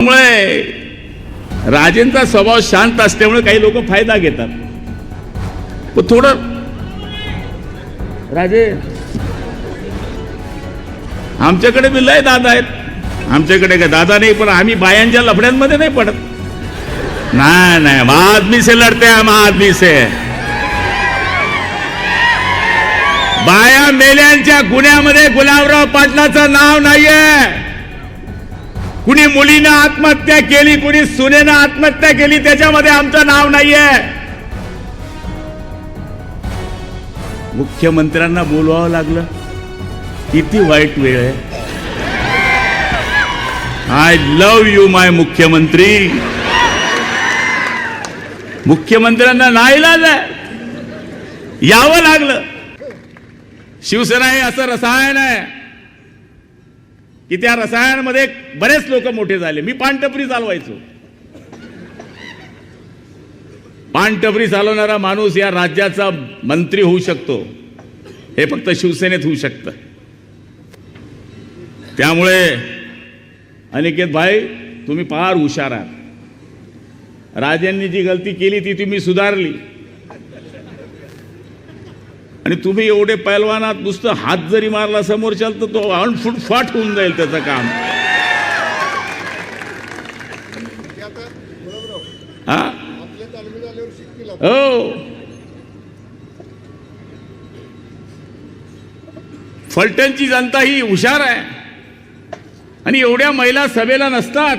त्यामुळे राजेंचा स्वभाव शांत असल्यामुळे काही लोक फायदा घेतात. पण थोडं राजे आमच्याकडे बी लय दादा आहेत. आमच्याकडे काय दादा नाही पण आम्ही बायांच्या लफड्यांमध्ये नाही पडत. नाही नाही महादमी से लढते महादमी से. बाया मेल्यांच्या गुन्ह्यामध्ये गुलाबराव पाटलाचं नाव नाहीये. कुणी मुलीनं आत्महत्या केली कुणी सुनेनं आत्महत्या केली त्याच्यामध्ये आमचं नाव नाहीये. मुख्यमंत्र्यांना बोलवावं लागलं. किती वाईट वेळ आहे. आय लव यू माय मुख्यमंत्री. मुख्यमंत्र्यांना नाही लागलं. यावं लागलं. शिवसेना हे असं रसायन आहे. की त्या रसायनामध्ये बरेच लोक मोठे झाले. मी पानटपरी चालवायचो. पानटपरी चालवणारा माणूस या राज्याचा मंत्री होऊ शकतो. हे फक्त शिवसेनेत होऊ शकतं. त्यामुळे अनिकेत भाई तुम्ही फार हुशार आहात. राजांनी जी गलती केली ती तुम्ही सुधारली. आणि तुम्ही एवढे पैलवानात नुसतं हात जरी मारला समोरच्याला तर तो अनफुट फाट होऊन जाईल त्याचं काम. हा? हो. फलटणची जनता ही हुशार आहे. आणि एवढ्या महिला सभेला नसतात.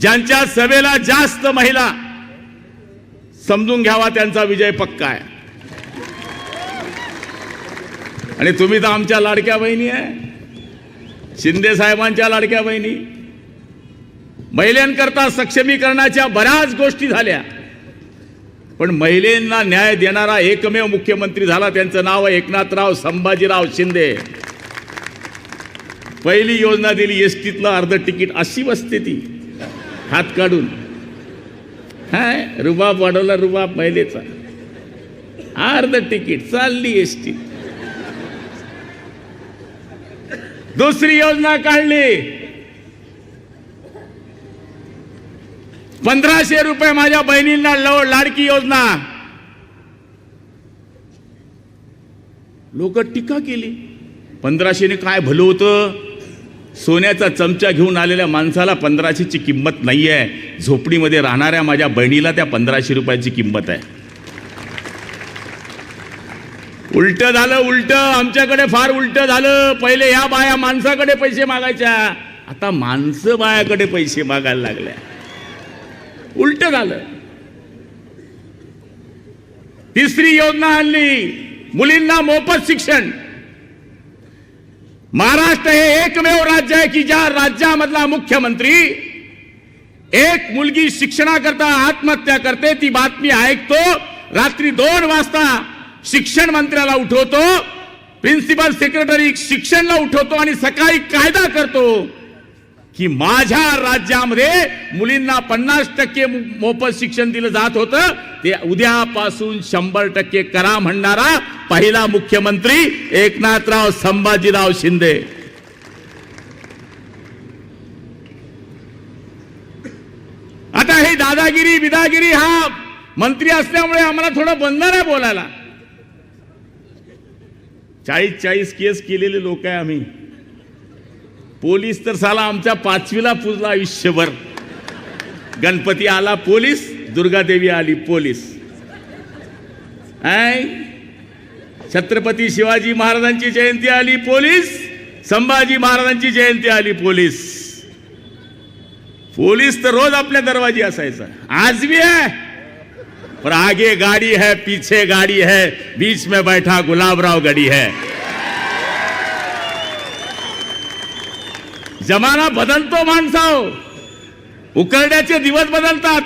ज्यांच्या सभेला जास्त महिला समजून घ्यावा त्यांचा विजय पक्का आहे. आणि तुम्ही तर आमच्या लाडक्या बहिणी आहे. शिंदे साहेबांच्या लाडक्या बहिणी. महिलांकरता सक्षमीकरणाच्या बऱ्याच गोष्टी झाल्या. पण महिलांना न्याय देणारा एकमेव मुख्यमंत्री झाला त्यांचं नाव आहे एकनाथराव संभाजीराव शिंदे. पहिली योजना दिली एस टीतलं अर्ध तिकीट अशी बसते ती हात काढून. हाय रुबाब वाढवला रुबाब महिलेचा. अर्ध तिकीट चालली एस टी दुसरी योजना काढली. पंधराशे रुपये माझ्या बहिणींना लव लाडकी योजना. लोक टीका केली. पंधराशेने काय भलं होतं? सोन्याचा चमचा घेऊन आलेल्या माणसाला पंधराशेची किंमत नाही आहे झोपडीमध्ये राहणाऱ्या माझ्या बहिणीला त्या पंधराशे रुपयाची किंमत आहे. उलट झालं उलट. आमच्याकडे फार उलट झालं. पहिले ह्या बाया माणसाकडे पैसे मागायच्या. आता माणसं बायाकडे पैसे मागायला लागल्या. उलट झालं. तिसरी योजना आणली. मुलींना मोफत शिक्षण. महाराष्ट्र हे एकमेव राज्य आहे की ज्या राज्यामधला मुख्यमंत्री एक मुलगी शिक्षणाकरता आत्महत्या करते ती बातमी ऐकतो. रात्री दोन वाजता शिक्षण मंत्र्याला उठवतो प्रिन्सिपल सेक्रेटरी शिक्षणला उठवतो आणि सकाळी कायदा करतो की माझ्या राज्यामध्ये मुलींना पन्नास टक्के मो- मोफत शिक्षण दिलं जात होतं. ते उद्यापासून शंभर टक्के करा म्हणणारा पहिला मुख्यमंत्री एकनाथराव संभाजीराव शिंदे. आता हे दादागिरी बिदागिरी हा मंत्री असल्यामुळे आम्हाला थोडं बंधन आहे बोलायला. चाळीस चाळीस केस केलेले लोक आहे आम्ही. पोलीस तर साला आमच्या पाचवीला पुजला आयुष्यभर. गणपती आला पोलीस दुर्गादेवी आली पोलीस. आय छत्रपती शिवाजी महाराजांची जयंती आली पोलीस. संभाजी महाराजांची जयंती आली पोलीस. पोलीस तर रोज आपल्या दरवाजी असायचा. आज भी और आगे गाड़ी है पीछे गाड़ी है बीच में बैठा गुलाबराव गडी है। जमाना बदलतो माणसाव उकरड्याचे दिवस बदलतात।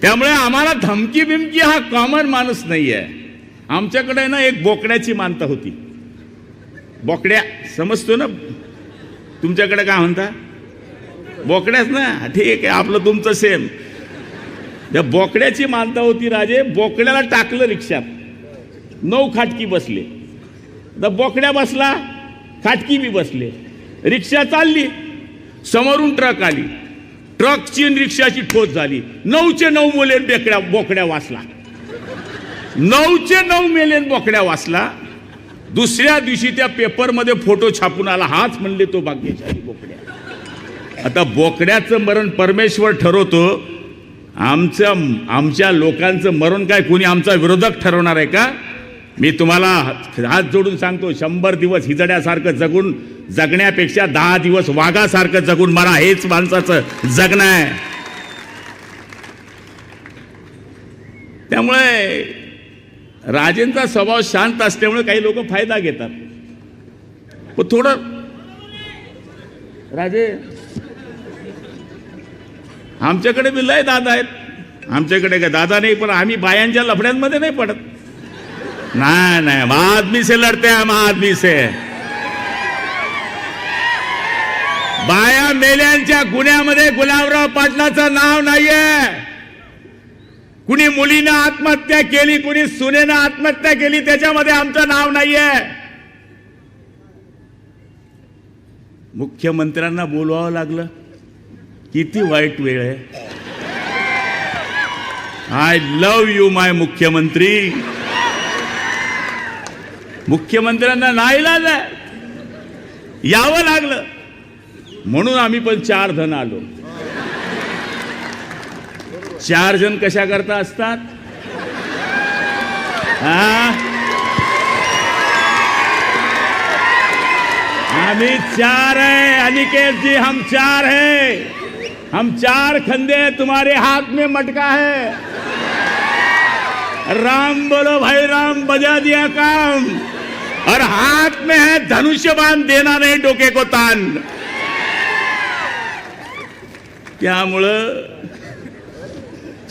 त्यामुळे आम्हाला धमकी बिमकी हा कॉमन माणूस नाही आहे आमच्याकडे ना एक बोकड्याची मानता होती. बोकड्या समजतो ना? तुमच्याकडे काय म्हणता? बोकड्याच ना. ठीक आहे आपलं तुमचं सेम. त्या बोकड्याची मानता होती राजे बोकड्याला टाकलं रिक्षात नऊ खाटकी बसले. तर बोकड्या बसला खाटकी बी बसले. रिक्षा चालली समोरून ट्रक आली. ट्रकची रिक्षाची ठोस झाली. नऊचे नऊ मुले बेकड्या बोकड्या वाचला. नऊचे नऊ मेलेन बोकड्या वाचला. दुसऱ्या दिवशी त्या पेपरमध्ये फोटो छापून आला. हाच म्हणले तो भाग्यशाली बोकड्या. आता बोकड्याचं मरण परमेश्वर ठरवतो. आमचं आमच्या लोकांचं मरण काय? कोणी आमचा विरोधक ठरवणार आहे का? मी तुम्हाला हात जोडून सांगतो शंभर दिवस हिजड्यासारखं जगून जगण्यापेक्षा दहा दिवस वाघासारखं जगून मला हेच माणसाचं जगणं आहे. त्यामुळे राजेंचा स्वभाव शांत असल्यामुळे काही लोक फायदा घेतात. थोडं राजे आमच्याकडे बी लय दादा आहेत. आमच्याकडे काय दादा नाही पण आम्ही बायांच्या लफड्यांमध्ये नाही पडत. नाही नाही हम आदमी से लढते हम आदमी से. बाया मेल्यांच्या गुन्ह्यामध्ये गुलाबराव पाटलाचं नाव नाहीये. कुणी मुलीनं आत्महत्या केली कुणी सुनेनं आत्महत्या केली त्याच्यामध्ये आमचं नाव नाहीये. मुख्यमंत्र्यांना बोलवावं लागलं. किती वाईट वेळ आहे. आय लव यू माय मुख्यमंत्री. मुख्यमंत्र्यांना नाही लागलं. यावं लागलं. म्हणून आम्ही पण चार जण आलो. चार जण कशा करता असतात? हा आम्ही चार आहे अनिकेत जी हम चार है हम चार खंदे तुम्हारे हाथ में मटका है। राम बोलो भाई राम बजा दिया काम। और हाथ में है धनुष्य बांध देना नहीं डोके को तान। त्यामुळं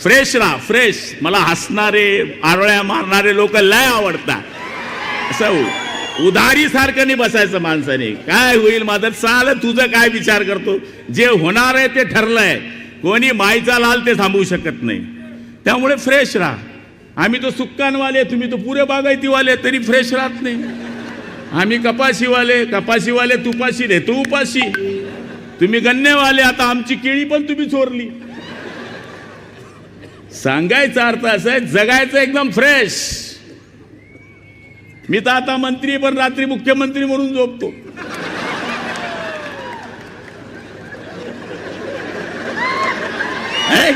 फ्रेश राहा फ्रेश। मला हसणारे आरोळ्या मारणारे लोक लय आवडतात। असं उधारी सारखं नाही बसायचं माणसाने. काय होईल माझं चाल तुझं काय विचार करतो? जे होणार आहे ते ठरलंय. कोणी माईचा लाल ते थांबवू शकत नाही. त्यामुळे फ्रेश राहा. आम्ही तो सुक्कानवाले तुम्ही तो पुरे बागायतीवाले तरी फ्रेश राहत नाही. आम्ही कपाशीवाले कपाशीवाले तुपाशी रे तू उपाशी तुम्ही गन्नेवाले आता आमची केळी पण तुम्ही चोरली. सांगायचा अर्थ असं आहे जगायचं एकदम फ्रेश मी तर आता मंत्री पण रात्री मुख्यमंत्री म्हणून झोपतो. है?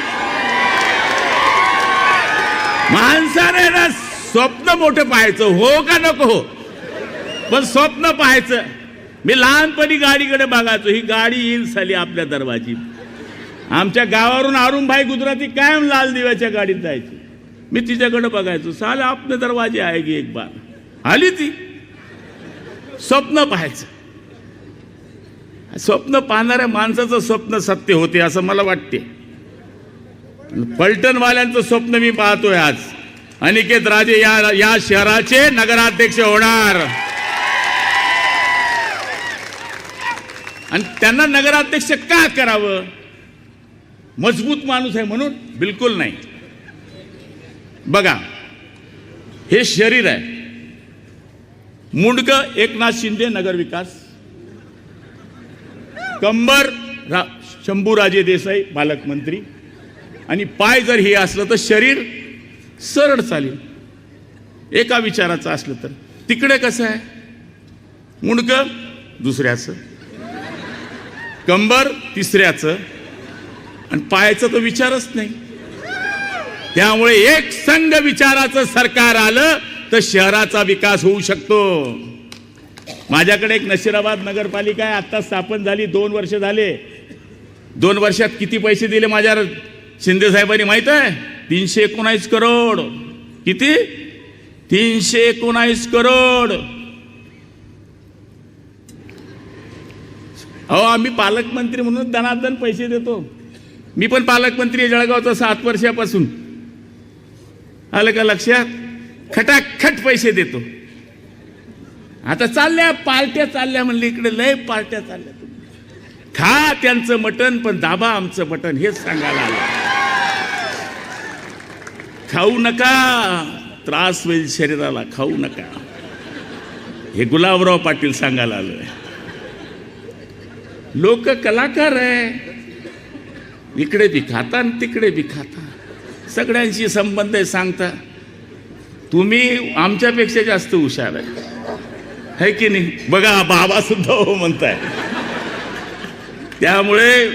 माणसाने ना स्वप्न मोठं पाहायचं. हो का नको? हो पण स्वप्न पाहायचं. मी लहानपणी गाडीकडे बघायचो. ही गाडी येईल साली आपल्या दरवाजी. आमच्या गावावरून अरुणभाई गुजराती कायम लाल दिव्याच्या गाडीत जायची. मी तिच्याकडे बघायचो. साल आपले दरवाजे आहे की एक बार? आली ती. स्वप्न पाहायचं. स्वप्न पाहणाऱ्या माणसाचं स्वप्न सत्य होते असं मला वाटते. पलटणवाल्यांचं स्वप्न मी पाहतोय आज. अनिकेत राजे या या शहराचे नगराध्यक्ष होणार. आणि त्यांना नगराध्यक्ष का करावं? मजबूत माणूस आहे म्हणून? बिलकुल नाही. बघा हे शरीर आहे. मुंडक एकनाथ शिंदे नगरविकास कंबर रा शंभूराजे देसाई पालकमंत्री. आणि पाय जर हे असलं तर शरीर सरळ चालेल. एका विचाराचं असलं तर. तिकडे कसं आहे? मुंडक दुसऱ्याचं. कंबर तिसऱ्याचं. आणि पायाचा तर विचारच नाही. त्यामुळे एक संघ विचाराचं सरकार आलं तर शहराचा विकास होऊ शकतो. माझ्याकडे एक नशिराबाद नगरपालिका आहे. आत्ता स्थापन झाली दोन वर्ष झाले. दोन वर्षात किती पैसे दिले माझ्या शिंदेसाहेबांनी माहीत माहीत आहे? तीनशे एकोणावीस करोड. किती? तीनशे एकोणावीस करोड. अहो आम्ही पालकमंत्री म्हणून दनादन पैसे देतो. मी पण पालकमंत्री जळगावचा सात वर्षापासून. आलं का लक्षात? खटाखट पैसे देतो. आता चालल्या पार्ट्या चालल्या म्हणले इकडे लय पार्ट्या चालल्या. खा त्यांचं मटण पण दाबा आमचं मटण हेच सांगायला आलं. खाऊ नका त्रास होईल शरीराला खाऊ नका. हे गुलाबराव पाटील सांगायला आलं लोक कलाकार आहे. इकडे बी खाता आणि तिकडे बी खाता सगळ्यांशी संबंध आहे सांगता तुम्ही आमच्यापेक्षा जास्त हुशार आहे. है की नाही? बघा बाबा सुद्धा हो म्हणताय. त्यामुळे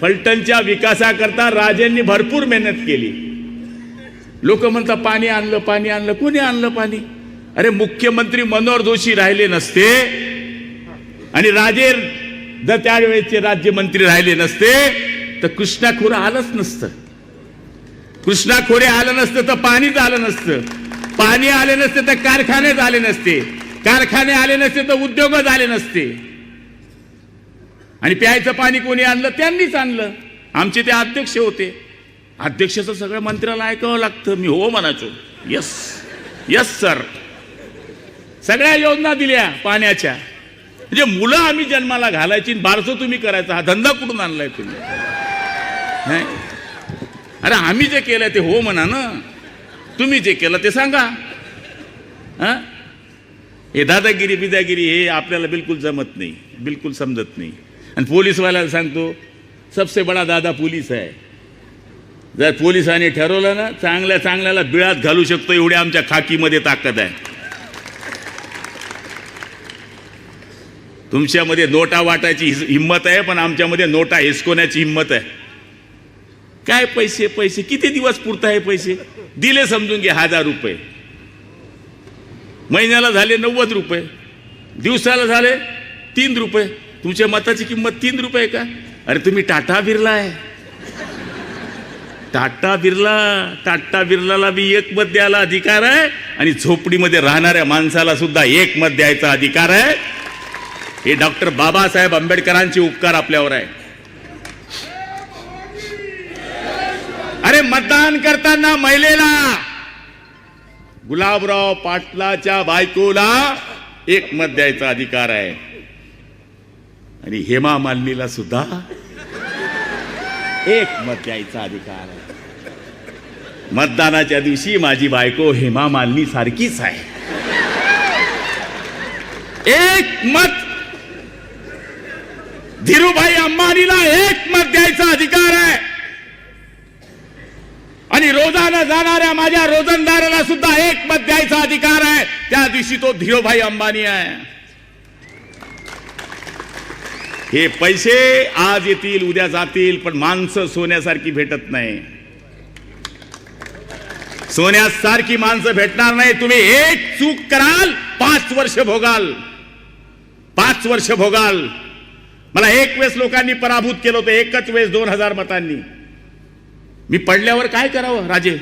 फलटणच्या विकासाकरता राजेंनी भरपूर मेहनत केली. लोक म्हणतात पाणी आणलं पाणी आणलं. कोणी आणलं पाणी? अरे मुख्यमंत्री मनोहर जोशी राहिले नसते. आणि राजे जर त्यावेळेचे राज्यमंत्री राहिले नसते. तर कृष्णा खोरं आलंच नसतं. कृष्णा खोरे आलं नसतं तर पाणीच आलं नसतं. पाणी आले नसते तर कारखानेच आले नसते. कारखाने आले नसते तर उद्योगच आले नसते. आणि प्यायचं पाणी कोणी आणलं? त्यांनीच आणलं. आमचे ते अध्यक्ष होते. अध्यक्षाचं सगळं मंत्र्याला ऐकावं लागतं. मी हो म्हणायचो. यस यस सर सगळ्या योजना दिल्या पाण्याच्या. म्हणजे मुलं आम्ही जन्माला घालायची आणि बारसं तुम्ही करायचा. हा धंदा कुठून आणलाय तुम्ही? अरे आम्ही जे केलंय ते हो म्हणा ना. तुम्ही जे केलं ते सांगा. हा? हे दादागिरी बिदागिरी हे आपल्याला बिलकुल जमत नाही बिलकुल समजत नाही. आणि पोलीसवाल्याला सांगतो सबसे बडा दादा पोलीस आहे. जर पोलिसांनी ठरवलं ना चांगल्या चांगल्याला बिळात घालू शकतो एवढ्या आमच्या खाकीमध्ये ताकद आहे. तुमच्यामध्ये नोटा वाटायची हिंमत आहे पण आमच्यामध्ये नोटा हिसकवण्याची हिंमत आहे. काय पैसे पैसे? किती दिवस पुरता आहे पैसे? दिले समजून घे हजार रुपये. महिन्याला झाले नव्वद रुपये. दिवसाला झाले तीन रुपये. तुमच्या मताची किंमत तीन रुपये का? अरे तुम्ही टाटा बिरला आहे. टाटा बिर्ला टाटा बिर्लाला बी एक मत द्यायला अधिकार आहे आणि झोपडीमध्ये राहणाऱ्या माणसाला सुद्धा एक मत द्यायचा अधिकार आहे. हे डॉक्टर बाबासाहेब आंबेडकरांचे उपकार आपल्यावर आहे. अरे मतदान करताना महिलेला. गुलाबराव पाटलाच्या बायकोला एक मत द्यायचा अधिकार आहे. आणि हेमा मालिनीला सुद्धा एक मत द्यायचा अधिकार आहे. मतदानाच्या दिवशी माझी बायको हेमा मालिनी सारखीच आहे. एक मत. धीरूभाई अंबानीला एक मत द्यायचा अधिकार आहे. आणि रोजानं जाणाऱ्या माझ्या रोजंदाराला सुद्धा एक मत द्यायचा अधिकार आहे. त्या दिवशी तो धीरोभाई अंबानी आहे. हे पैसे आज येतील उद्या जातील पण माणसं सोन्यासारखी भेटत नाही. सोन्यासारखी माणसं भेटणार नाही. तुम्ही एक चूक कराल पाच वर्ष भोगाल. पाच वर्ष भोगाल. मला एक वेळेस लोकांनी पराभूत केलं होतं एकच वेळेस दोन हजार मतांनी. मी पडल्यावर काय करावं राजे?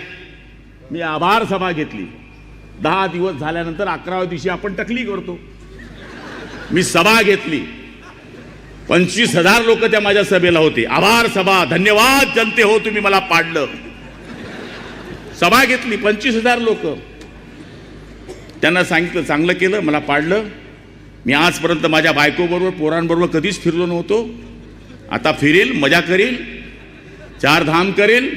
मी आभार सभा घेतली. दहा दिवस झाल्यानंतर अकराव्या दिवशी आपण टकली करतो. मी सभा घेतली. पंचवीस हजार लोक त्या माझ्या सभेला होते. आभार सभा धन्यवाद जनते हो तुम्ही मला पाडलं. सभा घेतली पंचवीस हजार लोक. त्यांना सांगितलं चांगलं केलं मला पाडलं. मी आजपर्यंत माझ्या बायकोबरोबर पोरांबरोबर कधीच फिरलो नव्हतो. आता फिरेल मजा करेल. चार धाम करेल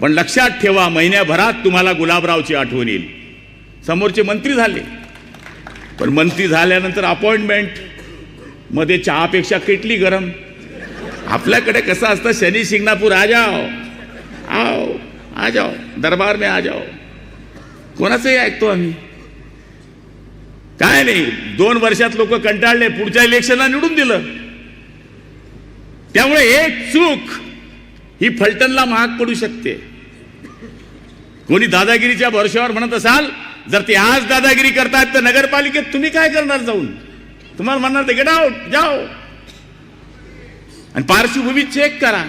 पण लक्षात ठेवा महिन्याभरात तुम्हाला गुलाबरावची आठवण येईल. समोरचे मंत्री झाले. पण मंत्री झाल्यानंतर अपॉइंटमेंट. मध्ये चहापेक्षा किटली गरम. आपल्याकडे कसं असतं शनी शिंगणापूर आ जाओ. आओ आ जाओ. दरबार में आ जाओ. कोणाचंही ऐकतो आम्ही. काय नाही दोन वर्षात लोक कंटाळले पुढच्या इलेक्शनला निवडून दिलं. त्यामुळे एक चूक ही फलटणला महाग पडू शकते. कोणी दादागिरीच्या भरोश्यावर म्हणत असाल जर ते आज दादागिरी करतायत तर नगरपालिकेत तुम्ही काय करणार जाऊन? तुम्हाला म्हणणार ते गेट आउट जाओ. आणि पार्श्वभूमी चेक करा.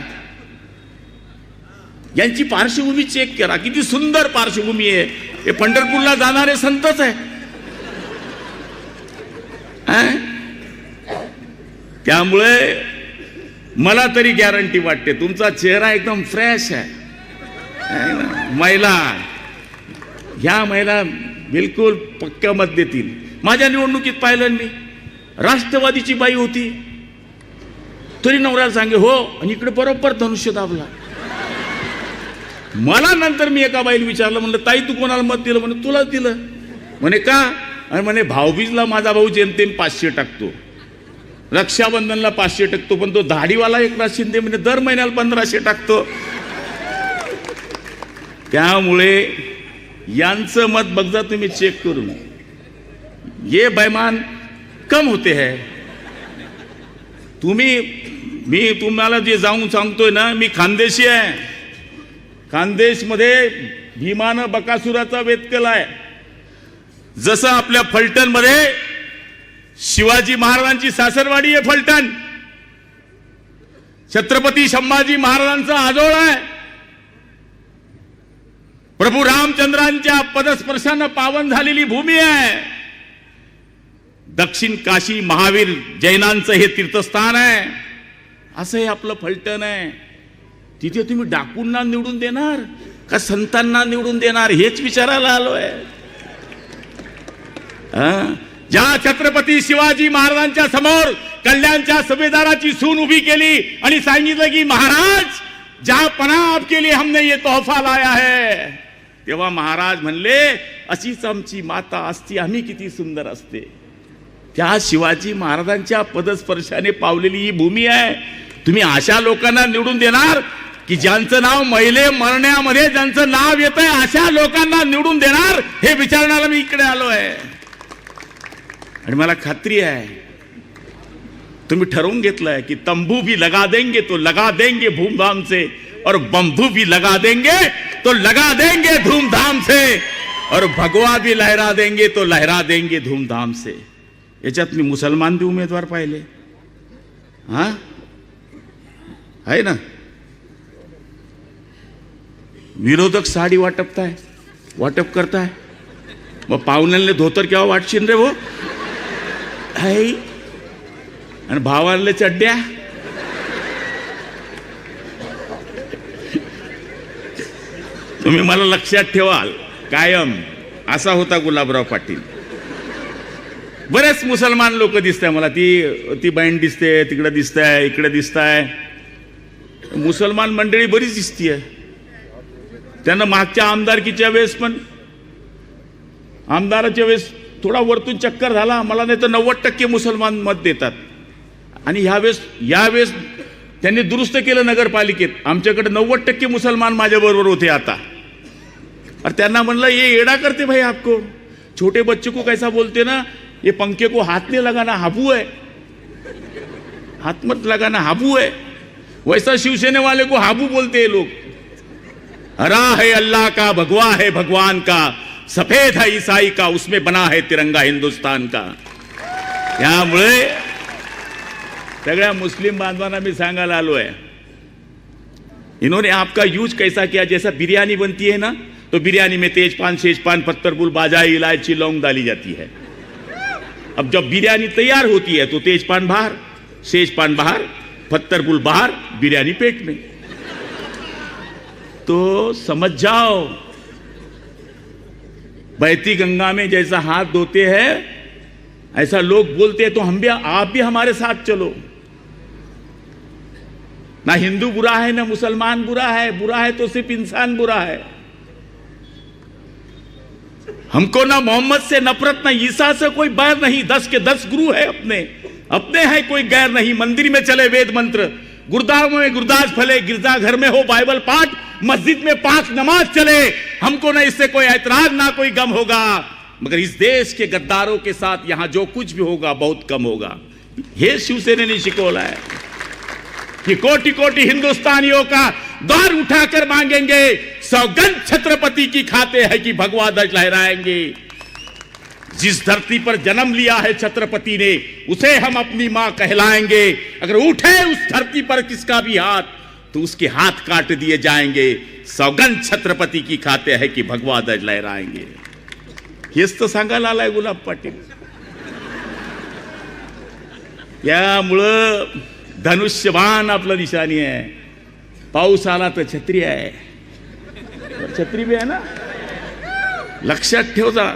यांची पार्श्वभूमी चेक करा. किती सुंदर पार्श्वभूमी आहे. हे पंढरपूरला जाणारे संतच आहे त्यामुळे मला तरी गॅरंटी वाटते तुमचा चेहरा एकदम फ्रेश आहे. महिला. ह्या महिला बिलकुल पक्क्या मत देतील. माझ्या निवडणुकीत पाहिलं मी. राष्ट्रवादीची बाई होती. तरी नवऱ्याला सांगे हो आणि इकडे बरोबर धनुष्य दाबला. मला नंतर मी एका बाईला विचारलं म्हणलं ताई तू कोणाला मत दिलं? म्हणे तुलाच दिलं. म्हणे का? आणि म्हणे भाऊबीजला माझा भाऊ जेमतेम पाचशे टाकतो. रक्षाबंधनला पाचशे टाकतो पण तो दाढीवाला एकनाथ शिंदे म्हणजे दर महिन्याला पंधराशे टाकतो. त्यामुळे यांचं मत बघजा तुम्ही चेक करून. ये बैमान कम होते है. तुम्ही मी तुम्हाला जे जाऊन सांगतोय ना मी खानदेशी आहे. खानदेशमध्ये भीमानं बकासुराचा वेध केलाय. जसं आपल्या फलटणमध्ये शिवाजी महाराजांची सासरवाडी आहे फलटण. छत्रपती संभाजी महाराजांचा आजोळ आहे. प्रभू रामचंद्रांच्या पदस्पर्शानं पावन झालेली भूमी आहे. दक्षिण काशी महावीर जैनांचं हे तीर्थस्थान आहे. असं हे आपलं फलटण आहे. तिथे तुम्ही डाकूंना निवडून देणार का संतांना निवडून देणार हेच विचारायला आलोय? हा? ज्या छत्रपती शिवाजी महाराजांच्या समोर कल्याणच्या सुभेदाराची सून उभी केली आणि सांगितलं की महाराज ज्या पना आपके लिए हमने ये तोहफा लाया है. तेव्हा महाराज म्हणले अशीच आमची माता असती आम्ही किती सुंदर असते. त्या शिवाजी महाराजांच्या पदस्पर्शाने पावलेली ही भूमी आहे. तुम्ही अशा लोकांना निवडून देणार की ज्यांचं नाव महिले मरण्यामध्ये ज्यांचं नाव येत आहे अशा लोकांना निवडून देणार हे विचारण्याला मी इकडे आलो आहे आणि मला खात्री आहे तुम्ही ठरवून घेतलंय की तंबू भी लगा देंगे तो लगा देंगे धूमधाम से और बंबू भी लगा देंगे तो लगा देंगे धूमधाम से और भगवा भी लहरा देंगे तो लहरा देंगे धूमधाम से। याच्यात मी मुसलमान बी उमेदवार पाहिले. हा? आहे ना? विरोधक साडी वाटपताय वाटप करताय. मग पाहुण्यांना धोतर केव्हा वाटशील रे वो हाय आणि भावांना चड्ड्या? तुम्ही मला लक्षात ठेवाल कायम. असा होता गुलाबराव पाटील. बरेच मुसलमान लोक दिसत आहे मला. ती ती बँड दिसते तिकडे दिसत आहे इकडे दिसत आहे मुसलमान मंडळी बरीच दिसतीय. त्यांना मागच्या आमदारकीच्या वेळेस पण आमदाराच्या वेळेस थोडा वरतून चक्कर झाला मला नाही तर नव्वद टक्के मुसलमान मत देतात. आणि ह्यावेळेस यावेळेस त्यांनी दुरुस्त केलं नगरपालिकेत. आमच्याकडे नव्वद टक्के मुसलमान माझ्याबरोबर होते आता. और त्यांना म्हणलं ये एड़ा करते भाई आपको. छोटे बच्चे को कैसा बोलते ना ये पंखे को हाथ नहीं लगाना हाबू है. हाथ मत लगाना हाबू है. वैसा शिवसेने वाले को हाबू बोलते हैं लोग। हरा है अल्लाह का भगवा है भगवान का सफ़ेद है ईसाई का, उसमें बना है तिरंगा हिंदुस्तान का। त्यामुळे मुस्लिम बांधवांना मी सांगायला आलो है। इन्होंने आपका यूज़ कैसा किया? जैसा बिरयानी बनती है ना तो बिरयानी में तेजपान, शेजपान पत्थरपुल बाजाई इलायची, लौंग डाली जाती है। अब जब बिरयानी तैयार होती है तो तेजपान बाहर, शेजपान बाहर पत्थरपुल बाहर, बिरयानी पेट में। तो समझ जाओ बहती गंगा में जैसा हाथ धोते हैं, ऐसा लोग बोलते हैं तो हम भी, आप भी हमारे साथ चलो। ना हिंदू बुरा है, ना मुसलमान बुरा है बुरा है तो सिर्फ़ इंसान बुरा है। हमको ना मोहम्मद से नफरत, ना ईसा से कोई बैर नहीं, दस के दस गुरु है अपने। अपने हैं कोई गैर नहीं, मंदिर में चले वेद मंत्र। गुरुद्वारों में गुरदास फले गिरजा घर में हो बाइबल पाठ मस्जिद में पाँच नमाज़ चले, हमको ना इससे कोई ऐतराज, ना कोई गम होगा। मगर इस देश के गद्दारों के साथ यहाँ जो कुछ भी होगा, बहुत कम होगा। हे शिवसेने ने शिकोला है कि कोटि कोटि हिंदुस्तानियों का द्वार उठाकर मांगेंगे, सौगंध छत्रपति की खाते हैं कि भगवा ध्वज लहराएँगे। जिस धरती पर जन्म लिया है छत्रपति ने, उसे हम अपनी माँ कहलाएँगे। अगर उठे उस धरती पर किसका भी हाथ तो उसके हाथ काट दिए जाएंगे। सौगंध छत्रपति की खाते आहे कि भगवा ध्वज लहराएंगे। हेच तर सांगायला आलाय गुलाब पाटील। यामुळं धनुष्यबाण आपलं निशाणी आहे पाऊस आला तर छत्री आहे छत्री बी आहे ना? लक्षात ठेवता।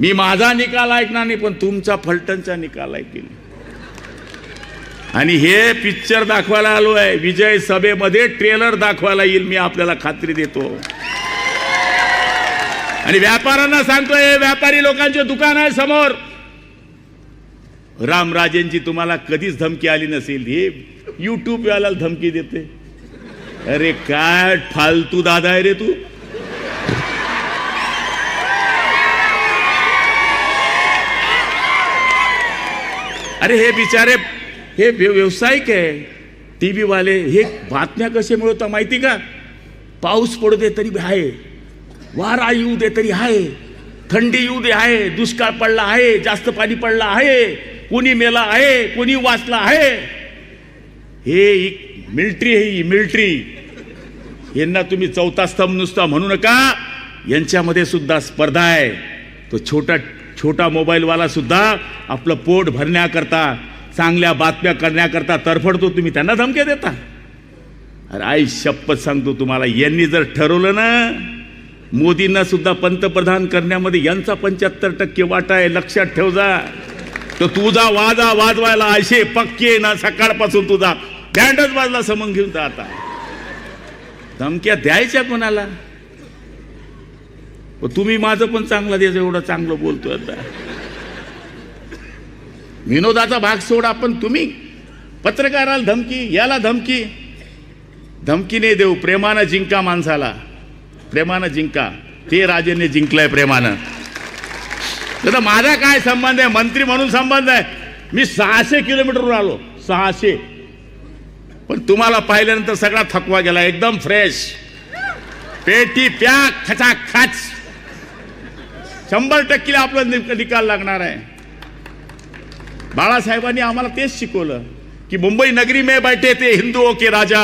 मी माझा निकाल ऐकणार नाही पण तुमचा फलटणचा निकाल ऐकेल आणि हे पिक्चर दाखवायला आलो आहे. विजय सभेमध्ये ट्रेलर दाखवायला येईल मी आपल्याला खात्री देतो. आणि व्यापाऱ्यांना सांगतोय हे व्यापारी लोकांचे दुकान आहे समोर. रामराजेंची तुम्हाला कधीच धमकी आली नसेल. हे युट्यूब वाला धमकी देते. अरे काय फालतू दादा आहे रे तू? अरे हे बिचारे हे व्यावसायिक आहे. टी व्हीवाले हे बातम्या कसे मिळवतात माहिती का? पाऊस पडू दे तरी आहे. वारा येऊ दे तरी आहे. थंडी येऊ दे आहे. दुष्काळ पडला आहे. जास्त पाणी पडला आहे. कोणी मेला आहे. कोणी वाचला आहे. हे एक मिल्ट्री आहे ही यांना तुम्ही चौथा स्तंभ नुसता म्हणू नका. यांच्यामध्ये सुद्धा स्पर्धा आहे. तो छोटा छोटा मोबाईलवाला सुद्धा आपलं पोट भरण्याकरता चांगल्या बातम्या करण्याकरता तरफडतो तुम्ही त्यांना धमक्या देता. अरे आई शपथ सांगतो तुम्हाला. यांनी जर ठरवलं ना मोदींना सुद्धा पंतप्रधान करण्यामध्ये यांचा पंच्याहत्तर टक्के वाटा आहे लक्षात ठेव जा तर तुझा वाजा वाजवायला असे पक्के ना सकाळपासून तुझा. बँडच वाजला समन घेऊन जा आता. धमक्या द्यायच्या कोणाला? तुम्ही माझं पण चांगलं द्यायचं एवढं चांगलं बोलतोय आता. विनोदाचा भाग सोडा पण तुम्ही पत्रकाराला धमकी याला धमकी. धमकी नाही देऊ प्रेमानं जिंका माणसाला. प्रेमानं जिंका. ते राजेने जिंकलंय प्रेमानं. तर माझा काय संबंध आहे? मंत्री म्हणून संबंध आहे. मी सहाशे किलोमीटरवर आलो. सहाशे. पण तुम्हाला पाहिल्यानंतर सगळा थकवा गेला. एकदम फ्रेश पेटी पॅक खचाखच. शंभर टक्के आपलं निकाल लागणार आहे. बाळासाहेबांनी आम्हाला तेच शिकवलं की मुंबई नगरी में बैठे थे हिंदुओं के राजा.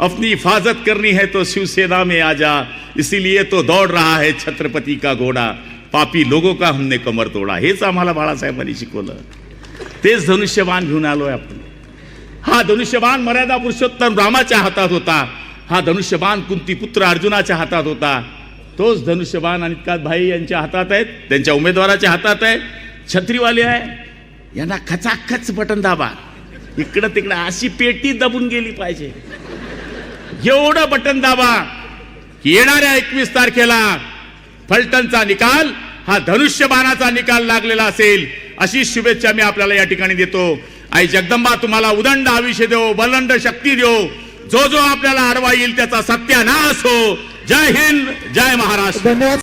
अपनी हिफाजत करनी है तो शिवसेना में आजा इसीलिए तो दौड़ रहा है छत्रपति का घोडा. पापी लोगों का हमने कमर तोडा. हेच आम्हाला बाळासाहेबांनी शिकवलं. तेच धनुष्यबाण घेऊन आलोय आपण. हा धनुष्यबाण मर्यादा पुरुषोत्तम रामाच्या हातात होता. हा धनुष्यबाण कुंती पुत्र अर्जुनाच्या हातात होता. तोच धनुष्यबाण अनितकात भाई यांच्या हातात आहेत त्यांच्या उमेदवाराच्या हातात आहे छत्रीवाले आहे. यांना खचाखच बटन दाबा. इकडं तिकडं अशी पेटी दबून गेली पाहिजे. एवढं बटन दाबा की येणाऱ्या एकवीस तारखेला फलटणचा निकाल हा धनुष्यबाणाचा निकाल लागलेला असेल अशी शुभेच्छा मी आपल्याला या ठिकाणी देतो. आई जगदंबा तुम्हाला उदंड आयुष्य देव बलंड शक्ती देव. जो जो आपल्याला आडवा येईल त्याचा सत्यानाश हो. जय हिंद जय महाराष्ट्र. धन्यवाद.